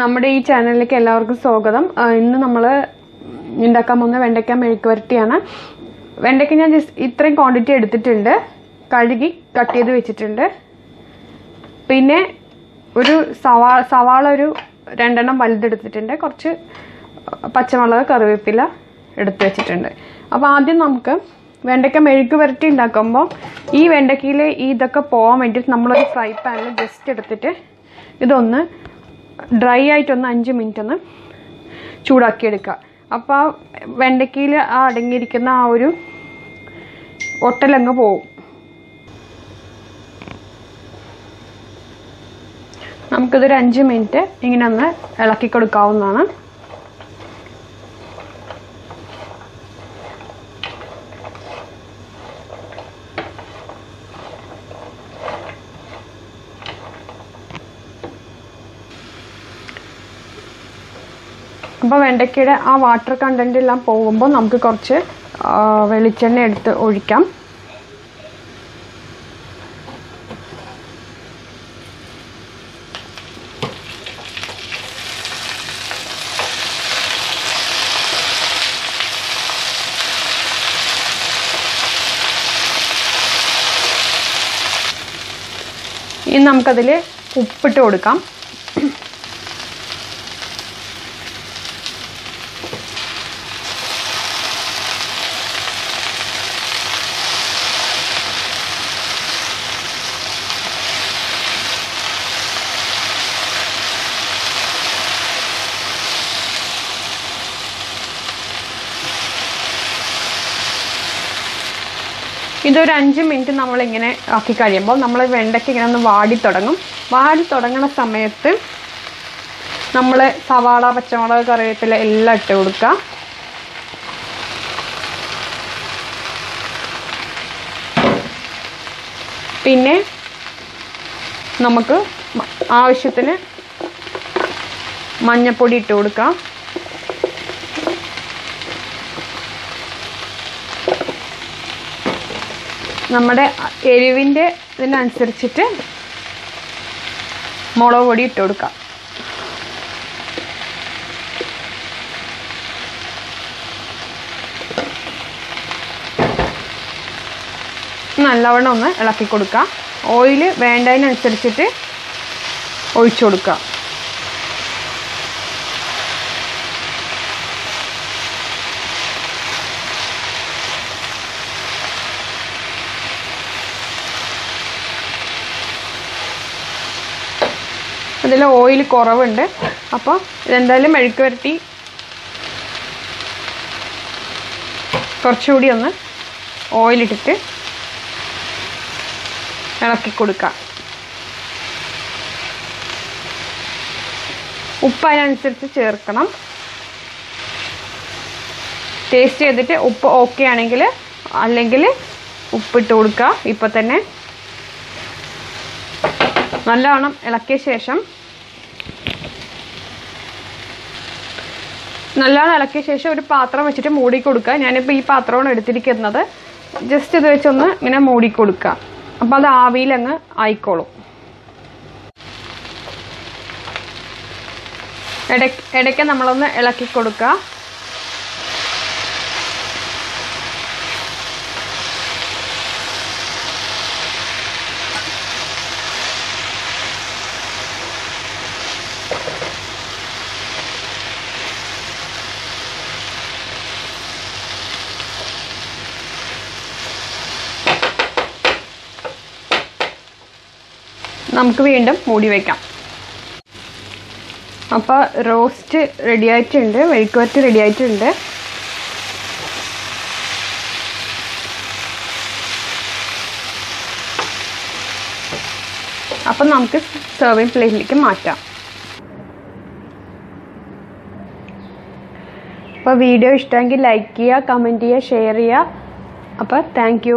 നമ്മുടെ ഈ ചാനലിലേക്ക് എല്ലാവർക്കും സ്വാഗതം. ഇന്ന് നമ്മൾ ഉണ്ടാക്കാൻ പോകുന്ന വെണ്ടയ്ക്ക മെഴുക്ക് വരട്ടിയാണ് വെണ്ടയ്ക്ക ഞാൻ ജസ്റ്റ് ഇത്രയും ക്വാണ്ടിറ്റി എടുത്തിട്ടുണ്ട്. കഴുകി കട്ട് ചെയ്ത് വെച്ചിട്ടുണ്ട്. പിന്നെ ഒരു സവാ സവാള ഒരു രണ്ടെണ്ണം വലുതെടുത്തിട്ടുണ്ട്. കുറച്ച് പച്ചമുളക് കറിവേപ്പില എടുത്ത് വെച്ചിട്ടുണ്ട്. അപ്പോൾ ആദ്യം നമുക്ക് വെണ്ടയ്ക്ക മെഴുക്ക് വരട്ടി ഉണ്ടാക്കുമ്പോൾ ഈ വെണ്ടയ്ക്കയിൽ ഇതൊക്കെ പോകാൻ വേണ്ടിയിട്ട് നമ്മളൊരു ഫ്രൈ പാനിൽ ജസ്റ്റ് എടുത്തിട്ട് ഇതൊന്ന് ഡ്രൈ ആയിട്ടൊന്ന് അഞ്ച് മിനിറ്റ് ഒന്ന് ചൂടാക്കിയെടുക്കുക. അപ്പോൾ ആ വെണ്ടയ്ക്കയിൽ ആ അടങ്ങിയിരിക്കുന്ന ആ ഒരു ഒട്ടലങ്ങ് പോവും. നമുക്കിതൊരു അഞ്ച് മിനിറ്റ് ഇങ്ങനെ ഒന്ന് ഇളക്കി കൊടുക്കാവുന്നതാണ്. അപ്പോൾ വെണ്ടയ്ക്കയുടെ ആ വാട്ടർ കണ്ടന്റ് എല്ലാം പോകുമ്പോൾ നമുക്ക് കുറച്ച് വെളിച്ചെണ്ണ എടുത്ത് ഒഴിക്കാം. ഇനി നമുക്കതിൽ ഉപ്പിട്ട് കൊടുക്കാം. ഇതൊരു അഞ്ച് മിനിറ്റ് നമ്മളിങ്ങനെ ആക്കി കഴിയുമ്പോൾ നമ്മൾ വെണ്ടയ്ക്ക് ഇങ്ങനെ ഒന്ന് വാടി തുടങ്ങും. വാടി തുടങ്ങുന്ന സമയത്ത് നമ്മൾ സവാള പച്ചമുളക് കറിവേപ്പില എല്ലാം ഇട്ട് കൊടുക്കുക. പിന്നെ നമുക്ക് ആവശ്യത്തിന് മഞ്ഞപ്പൊടി ഇട്ട് കൊടുക്കാം. നമ്മുടെ എരിവിന്റെ ഇതിനനുസരിച്ചിട്ട് മുളക് പൊടി ഇട്ട് കൊടുക്കാം. നല്ലവണ്ണം ഒന്ന് ഇളക്കി കൊടുക്കാം. ഓയിൽ വേണ്ടതിനനുസരിച്ചിട്ട് ഒഴിച്ചു കൊടുക്കുക അതിൽ ഓയിൽ കുറവുണ്ട്. അപ്പോൾ ഇതെന്തായാലും മെഴുക്ക് വരട്ടി കുറച്ചുകൂടി ഒന്ന് ഓയിലിട്ടിട്ട് ഇളക്കി കൊടുക്കാം. ഉപ്പ് അതിനനുസരിച്ച് ചേർക്കണം. ടേസ്റ്റ് ചെയ്തിട്ട് ഉപ്പ് ഓക്കെ ആണെങ്കിൽ അല്ലെങ്കിൽ ഉപ്പിട്ട് കൊടുക്കുക ഇപ്പം തന്നെ നല്ലവണ്ണം ഇളക്കിയ ശേഷം നല്ലവണ്ണം ഇളക്കിയ ശേഷം ഒരു പാത്രം വെച്ചിട്ട് മൂടി കൊടുക്കുക. ഞാനിപ്പോൾ ഈ പാത്രമാണ് എടുത്തിരിക്കുന്നത്. ജസ്റ്റ് ഇത് വെച്ചൊന്ന് ഇങ്ങനെ മൂടി കൊടുക്കുക. അപ്പോൾ അത് ആവിയിലങ്ങ് ആയിക്കോളും. ഇടയ്ക്ക് ഇടയ്ക്ക് നമ്മളൊന്ന് ഇളക്കി കൊടുക്കുക. നമുക്ക് വീണ്ടും മൂടി വയ്ക്കാം അപ്പോൾ റോസ്റ്റ് റെഡി ആയിട്ടുണ്ട്. മെഴുക്കുവരട്ടി റെഡി ആയിട്ടുണ്ട്. അപ്പം നമുക്ക് സെർവിങ് പ്ലേറ്റിലേക്ക് മാറ്റാം. അപ്പോൾ വീഡിയോ ഇഷ്ടമെങ്കിൽ ലൈക്ക് ചെയ്യുക കമന്റ് ചെയ്യുക ഷെയർ ചെയ്യുക. അപ്പോൾ താങ്ക്